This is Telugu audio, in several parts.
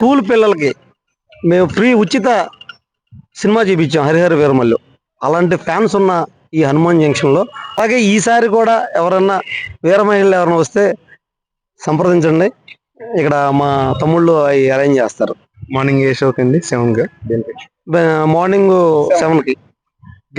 స్కూల్ పిల్లలకి మేము ఫ్రీ ఉచిత సినిమా చూపించాం హరిహర వీరమల్లు. అలాంటి ఫ్యాన్స్ ఉన్న ఈ హనుమాన్ జంక్షన్లో. అలాగే ఈసారి కూడా ఎవరన్నా వీర మహిళలు ఎవరైనా వస్తే సంప్రదించండి. ఇక్కడ మా తమ్ముళ్ళు అవి అరేంజ్ చేస్తారు. మార్నింగ్ ఏ షోకి అండి? సెవెన్గా బ- మార్నింగ్ సెవెన్. కి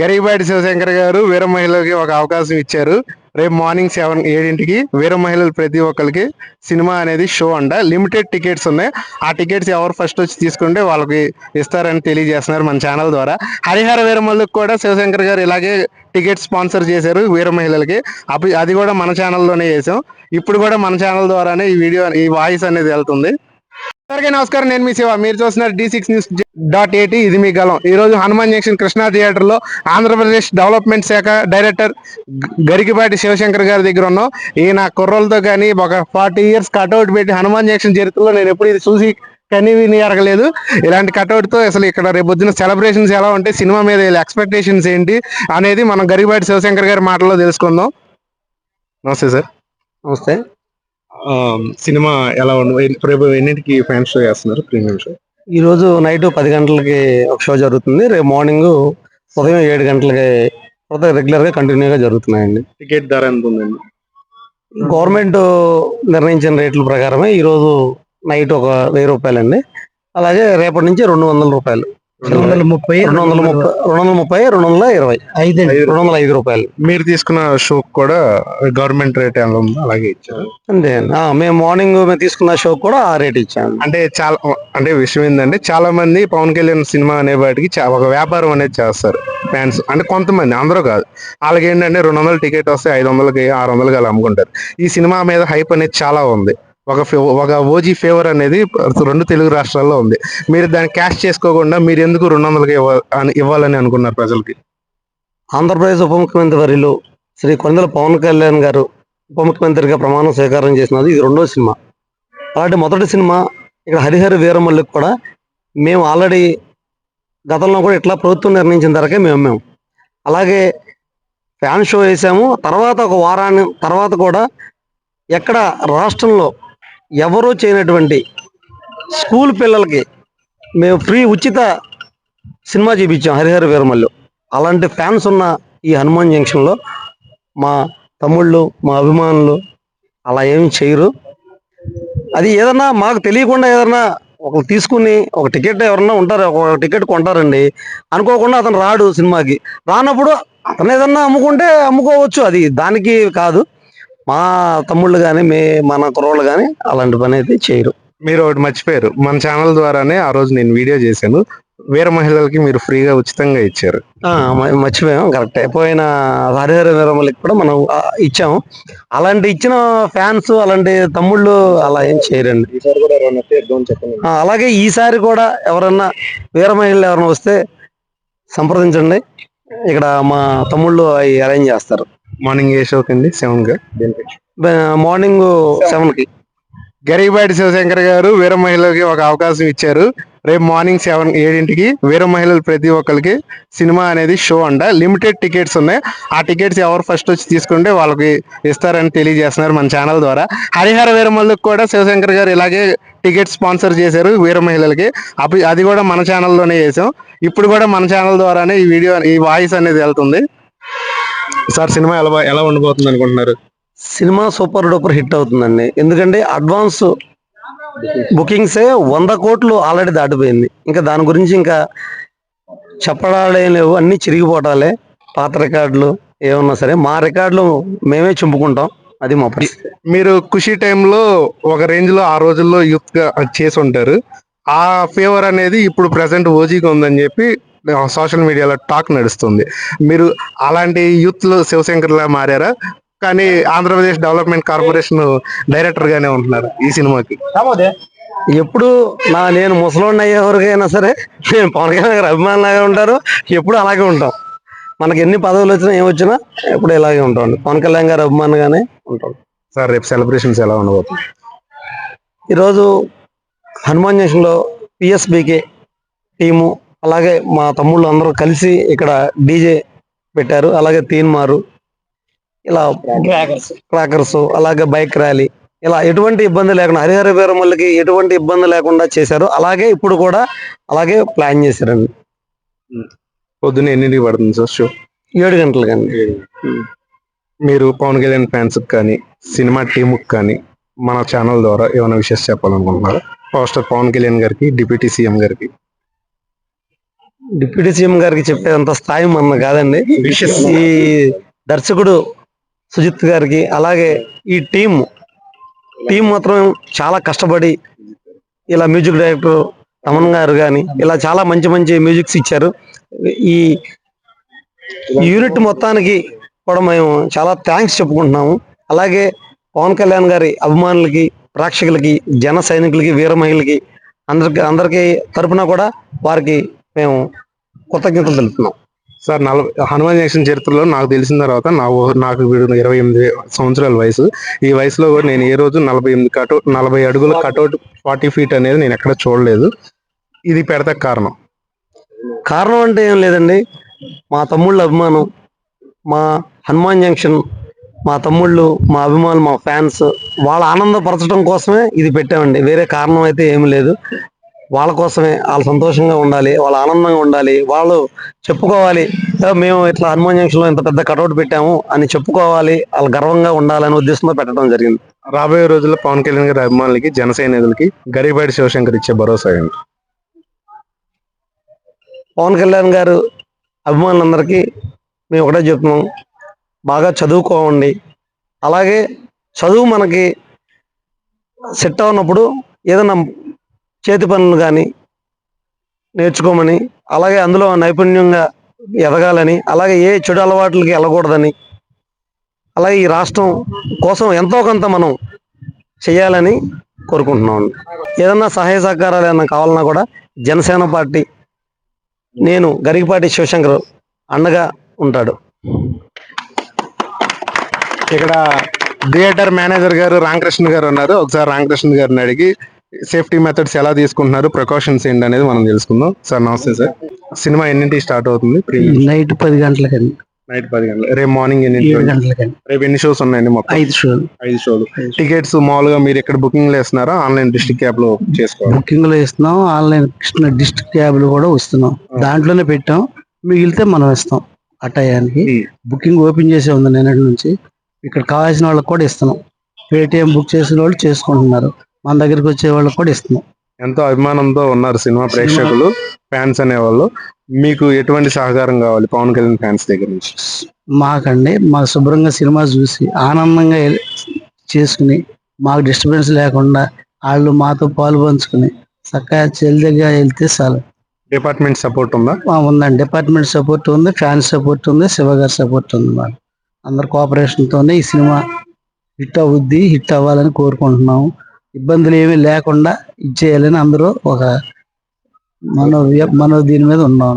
గరిబాటి శివశంకర్ గారు వీర మహిళలకి ఒక అవకాశం ఇచ్చారు. రేపు మార్నింగ్ సెవెన్ ఏడింటికి వీర మహిళలు ప్రతి ఒక్కరికి సినిమా అనేది షో అంట. లిమిటెడ్ టికెట్స్ ఉన్నాయి. ఆ టికెట్స్ ఎవరు ఫస్ట్ వచ్చి తీసుకుంటే వాళ్ళకి ఇస్తారని తెలియజేస్తున్నారు మన ఛానల్ ద్వారా. హరిహర వీరమల్లుకి కూడా శివశంకర్ గారు ఇలాగే టికెట్ స్పాన్సర్ చేశారు వీర మహిళలకి. అప్పుడు అది కూడా మన ఛానల్లోనే చేసాం. ఇప్పుడు కూడా మన ఛానల్ ద్వారానే ఈ వీడియో ఈ వాయిస్ అనేది వెళ్తుంది. అందరికీ నమస్కారం నేను మీ శివ. మీరు చూస్తున్నారు D six news dot eighty ఇది మీ గలం ఈ రోజు హనుమాన్ జంక్షన్ కృష్ణా థియేటర్లో ఆంధ్రప్రదేశ్ డెవలప్మెంట్ శాఖ డైరెక్టర్ గరికిపాటి శివశంకర్ గారి దగ్గర ఉన్నాం. ఈయన కుర్రలతో కానీ ఒక ఫార్టీ ఇయర్స్ కట్అవుట్ పెట్టి హనుమాన్ జంక్షన్ చరిత్రలో నేను ఎప్పుడు ఇది చూసి కనీ విని అరగలేదు ఇలాంటి కట్అవుట్తో అసలు ఇక్కడ రేపు సెలబ్రేషన్స్ ఎలా ఉంటాయి సినిమా మీద ఎక్స్పెక్టేషన్స్ ఏంటి అనేది మనం గరికిపాటి శివశంకర్ గారి మాటల్లో తెలుసుకుందాం. నమస్తే సార్. నమస్తే. సినిమా ఎలా రేపు ఎన్నింటికి ఫ్యాన్ షో చేస్తున్నారు? Premium show? ఈ రోజు నైట్ పది గంటలకి ఒక షో జరుగుతుంది. రేపు మార్నింగ్ ఉదయం ఏడు గంటలకి రెగ్యులర్గా కంటిన్యూగా జరుగుతున్నాయండి. టికెట్ ధర ఎంత ఉందండి? గవర్నమెంట్ నిర్ణయించిన రేట్ల ప్రకారమే ఈ రోజు నైట్ ఒక వెయ్యి రూపాయలండి. అలాగే రేపటి నుంచి రెండు వందల రూపాయలు. రెండు వందల ముప్పై రెండు వందల ముప్పై రెండు వందల ముప్పై రెండు వందల ఇరవై. ఐదు రెండు వందల ఐదు రూపాయలు. మీరు తీసుకున్న షో కూడా గవర్నమెంట్ రేట్ ఎలా ఉందో? అలాగే ఇచ్చారు. మేము మార్నింగ్ మేము తీసుకున్న షో కూడా ఆ రేట్ ఇచ్చాము. అంటే చాలా అంటే విషయం ఏంటంటే చాలా మంది పవన్ కళ్యాణ్ సినిమా అనే వాటికి ఒక వ్యాపారం అనేది చేస్తారు. ఫ్యాన్స్ అంటే కొంతమంది అందరూ కాదు. వాళ్ళకి ఏంటంటే రెండు వందల టికెట్ వస్తే ఐదు వందలకి ఆరు వందలకి అలా అమ్ముకుంటారు. ఈ సినిమా మీద హైప్ అనేది చాలా ఉంది. ఒక ఫే- ఒక ఓజీ ఫేవర్ అనేది రెండు తెలుగు రాష్ట్రాల్లో ఉంది. మీరు దాన్ని క్యాష్ చేసుకోకుండా మీరు ఎందుకు రెండు వందలకి ఇవ్వ- అని- ఇవ్వాలని అనుకున్నారు ప్రజలకి? ఆంధ్రప్రదేశ్ ఉప ముఖ్యమంత్రి వర్యులు శ్రీ కొందల పవన్ కళ్యాణ్ గారు ఉప ముఖ్యమంత్రిగా ప్రమాణం స్వీకారం చేసినది ఇది రెండో సినిమా. అలాంటి మొదటి సినిమా ఇక్కడ హరిహర వీరమల్లికి కూడా మేము ఆల్రెడీ గతంలో కూడా ఇట్లా ప్రభుత్వం నిర్ణయించిన ధరకే మేము అమ్మాము అలాగే ఫ్యాన్ షో వేసాము. తర్వాత ఒక వారాన్ని తర్వాత కూడా ఎక్కడ రాష్ట్రంలో ఎవరూ చేయనటువంటి స్కూల్ పిల్లలకి మేము ఫ్రీ ఉచిత సినిమా చూపించాం హరిహర వీరమల్లు. అలాంటి ఫ్యాన్స్ ఉన్న ఈ హనుమాన్ జంక్షన్లో మా తమ్ముళ్ళు మా అభిమానులు అలా ఏమి చేయరు. అది ఏదన్నా మాకు తెలియకుండా ఏదన్నా ఒక తీసుకుని ఒక టికెట్ ఎవరన్నా ఉంటారు ఒక టికెట్ కొంటారండి. అనుకోకుండా అతను రాడు సినిమాకి. రానప్పుడు అతను ఏదన్నా అమ్ముకుంటే అమ్ముకోవచ్చు. అది దానికి కాదు. మా తమ్ముళ్ళు కానీ మే మన కుర్రోళ్ళు కానీ అలాంటి పని అయితే చేయరు. మీరు ఒకటి మర్చిపోయారు. మన ఛానల్ ద్వారానే ఆ రోజు నేను వీడియో చేశాను. వీర మహిళలకి మీరు ఫ్రీగా ఉచితంగా ఇచ్చారు. మర్చిపోయాం కరెక్టే. పోయిన హరిహర వీరమల్లికి కూడా మనం ఇచ్చాము అలాంటి ఇచ్చిన ఫ్యాన్స్ అలాంటి తమ్ముళ్ళు అలా ఏం చేయరండి. ఈసారి కూడా చెప్పండి. ఆ, అలాగే ఈసారి కూడా ఎవరన్నా వీర మహిళలు ఎవరైనా వస్తే సంప్రదించండి. ఇక్కడ మా తమ్ముళ్ళు అవి అరేంజ్ చేస్తారు. మార్నింగ్ ఏ షోకి అండి? సెవెన్ మార్నింగ్ సెవెన్కి గరిబాటి శివశంకర్ గారు వీర మహిళలకి ఒక అవకాశం ఇచ్చారు. రేపు మార్నింగ్ సెవెన్ ఏడింటికి వీర మహిళలు ప్రతి ఒక్కరికి సినిమా అనేది షో అంట. లిమిటెడ్ టికెట్స్ ఉన్నాయి. ఆ టికెట్స్ ఎవరు ఫస్ట్ వచ్చి తీసుకుంటే వాళ్ళకి ఇస్తారని తెలియజేస్తున్నారు మన ఛానల్ ద్వారా. హరిహర వీరమల్లుకి కూడా శివశంకర్ గారు ఇలాగే టికెట్ స్పాన్సర్ చేశారు వీర మహిళలకి. అప్పుడు అది కూడా మన ఛానల్లోనే చేసాం. ఇప్పుడు కూడా మన ఛానల్ ద్వారానే ఈ వీడియో ఈ వాయిస్ అనేది వెళ్తుంది. సార్ సినిమా ఎలా ఎలా ఉండబోతుంది అనుకుంటున్నారు? సినిమా సూపర్ డూపర్ హిట్ అవుతుందండి. ఎందుకంటే అడ్వాన్స్ బుకింగ్సే వంద కోట్లు ఆల్రెడీ దాటిపోయింది. ఇంకా దాని గురించి ఇంకా చెప్పడాలే లేవు అన్ని చిరిగిపోవటాలే పాత రికార్డులు ఏమన్నా సరే మా రికార్డులు మేమే చింపుకుంటాం. అది మా మీరు ఖుషి టైంలో ఒక రేంజ్లో ఆ రోజుల్లో యూత్గా చేసి ఉంటారు. ఆ ఫేవర్ అనేది ఇప్పుడు ప్రెసెంట్ ఓజీగా ఉందని చెప్పి సోషల్ మీడియాలో టాక్ నడుస్తుంది. మీరు అలాంటి యూత్లో శివశంకర్ లా మారారా? కానీ ఆంధ్రప్రదేశ్ డెవలప్మెంట్ కార్పొరేషన్ డైరెక్టర్ గానే ఉంటున్నారు ఈ సినిమాకి? ఎప్పుడు నా నేను ముసలోడిని అయ్యే వరకైనా సరే నేను పవన్ కళ్యాణ్ గారు అభిమానులాగా ఉంటారు. ఎప్పుడు అలాగే ఉంటాం. మనకి ఎన్ని పదవులు వచ్చినా ఏం వచ్చినా ఎప్పుడు ఇలాగే ఉంటాం పవన్ కళ్యాణ్ గారు అభిమానిగానే ఉంటాం. సార్ రేపు సెలబ్రేషన్స్ ఎలా ఉండబోతుంది ఈరోజు హనుమాన్ జంక్షన్లో పిఎస్బికే టీము అలాగే మా తమ్ముళ్ళు అందరూ కలిసి ఇక్కడ డీజే పెట్టారు. అలాగే తీన్మారు ఇలా క్రాకర్స్ అలాగే బైక్ ర్యాలీ ఇలా ఎటువంటి ఇబ్బంది లేకుండా హరిహర వీరమల్లికి ఎటువంటి ఇబ్బంది లేకుండా చేశారు. అలాగే ఇప్పుడు కూడా అలాగే ప్లాన్ చేశారండి. పొద్దున్న ఎన్నింటికి పడుతుంది సార్ షో? ఏడు గంటలకండి. మీరు పవన్ కళ్యాణ్ ఫ్యాన్స్ కానీ సినిమా టీమ్ కానీ మన ఛానల్ ద్వారా ఏమైనా విషయాలు చెప్పాలనుకుంటున్నారా? పోస్టర్ పవన్ కళ్యాణ్ గారికి డిప్యూటీ సీఎం గారికి. డిప్యూటీ సీఎం గారికి చెప్పేంత స్థాయి మన కాదండి. ఈ దర్శకుడు సుజిత్ గారికి అలాగే ఈ టీం టీం మాత్రం చాలా కష్టపడి ఇలా మ్యూజిక్ డైరెక్టర్ తమన్ గారు కానీ ఇలా చాలా మంచి మంచి మ్యూజిక్స్ ఇచ్చారు. ఈ యూనిట్ మొత్తానికి కూడా మేము చాలా థ్యాంక్స్ చెప్పుకుంటున్నాము. అలాగే పవన్ కళ్యాణ్ గారి అభిమానులకి ప్రేక్షకులకి జన సైనికులకి వీర మహిళలకి అందరికి అందరికీ తరపున కూడా వారికి మేము కృతజ్ఞతలు తెలుపుతున్నాం. సార్ నలభై హనుమాన్ జంక్షన్ చరిత్రలో నాకు తెలిసిన తర్వాత నా నాకు వీడు ఇరవై ఎనిమిది సంవత్సరాల వయసు. ఈ వయసులో కూడా నేను ఏ రోజు నలభై ఎనిమిది కటౌట్ నలభై అడుగుల కటౌట్ ఫార్టీ ఫీట్ అనేది నేను ఎక్కడ చూడలేదు. ఇది పెడతా కారణం. కారణం అంటే ఏం లేదండి. మా తమ్ముళ్ళ అభిమానం మా హనుమాన్ జంక్షన్ మా తమ్ముళ్ళు మా అభిమానులు మా ఫ్యాన్స్ వాళ్ళ ఆనందపరచడం కోసమే ఇది పెట్టామండి. వేరే కారణం అయితే ఏమి లేదు. వాళ్ళ కోసమే వాళ్ళు సంతోషంగా ఉండాలి వాళ్ళ ఆనందంగా ఉండాలి వాళ్ళు చెప్పుకోవాలి "ఏ, మేము ఇట్లా హనుమాన్ జంక్షన్లో ఇంత పెద్ద కటౌట్ పెట్టాము అని చెప్పుకోవాలి వాళ్ళు గర్వంగా ఉండాలనే ఉద్దేశంతో పెట్టడం జరిగింది. రాబోయే రోజుల్లో పవన్ కళ్యాణ్ గారి అభిమానులకి జన సైనికులకి గరిబాడి శివశంకర్ ఇచ్చే భరోసా ఏంటి? పవన్ కళ్యాణ్ గారు అభిమానులందరికీ మేము ఒకటే చెప్తున్నాం బాగా చదువుకోండి. అలాగే చదువు మనకి సెట్ అవునప్పుడు ఏదైనా చేతి పనులు కానీ నేర్చుకోమని అలాగే అందులో నైపుణ్యంగా ఎదగాలని అలాగే ఏ చెడు అలవాట్లకి వెళ్ళకూడదని అలాగే ఈ రాష్ట్రం కోసం ఎంతో కొంత మనం చేయాలని కోరుకుంటున్నాం. ఏదన్నా సహాయ సహకారాలు ఏమన్నా కావాలన్నా కూడా జనసేన పార్టీ నేను గరికపాటి శివశంకర్ అండగా ఉంటాడు. ఇక్కడ థియేటర్ మేనేజర్ గారు రామకృష్ణ గారు ఉన్నారు. ఒకసారి రామకృష్ణ గారిని అడిగి సేఫ్టీ మెథడ్స్ ఎలా తీసుకుంటున్నారు ప్రికాషన్స్ ఏంటి అనేది మనం తెలుసుకుందాం. Sir namaste sir. సినిమా ఎన్నింటికి స్టార్ట్ అవుతుంది? నైట్ పది గంటలకండి. నైట్ పది గంటలు రేపు మార్నింగ్ గంటలకండి. రేపు ఎన్ని షోస్ ఉన్నాయండి మొత్తం? ఐదు షోలు. ఐదు షోలు. టికెట్స్ మామూలుగా మీరు ఎక్కడ బుకింగ్ వేస్తున్నారా? ఆన్లైన్ డిస్ట్రిక్ట్ యాప్లో చేసుకోవాలి బుకింగ్లో ఇస్తున్నాం ఆన్లైన్ కృష్ణ డిస్ట్రిక్ట్ క్యాబ్లు కూడా వస్తున్నాం. దాంట్లోనే పెట్టాం. మిగిలితే మనం ఇస్తాం ఆ టయానికి. బుకింగ్ ఓపెన్ చేసే ఉంది నిన్నటి నుంచి. ఇక్కడ కావాల్సిన వాళ్ళకి కూడా ఇస్తున్నాం. పేటిఎం బుక్ చేసిన వాళ్ళు చేసుకుంటున్నారు. మన దగ్గరికి వచ్చే వాళ్ళకి కూడా ఇస్తున్నాం. ఎంతో అభిమానంతో ఉన్నారు సినిమా ప్రేక్షకులు ఫ్యాన్స్ అనేవాళ్ళు. మీకు ఎటువంటి సహకారం కావాలి పవన్ కళ్యాణ్ ఫ్యాన్స్ దగ్గర నుంచి? మాకండి మా శుభ్రంగా సినిమా చూసి ఆనందంగా చేసుకుని మాకు డిస్టర్బెన్స్ లేకుండా వాళ్ళు మాతో పాలు పంచుకుని చక్కగా చెల్లిగా వెళ్తే చాలు. డిపార్ట్మెంట్ సపోర్ట్ ఉందా? ఉందండి. డిపార్ట్మెంట్ సపోర్ట్ ఉంది ఫ్యాన్స్ సపోర్ట్ ఉంది శివ గారి సపోర్ట్ ఉంది మాకు. అందరి కోఆపరేషన్ తోనే ఈ సినిమా హిట్ అవుద్ది హిట్ అవ్వాలని కోరుకుంటున్నాము. ఇబ్బందులు ఏమీ లేకుండా ఇచ్చేయాలని అందరూ ఒక మనో మనో దీని మీద ఉన్నాం.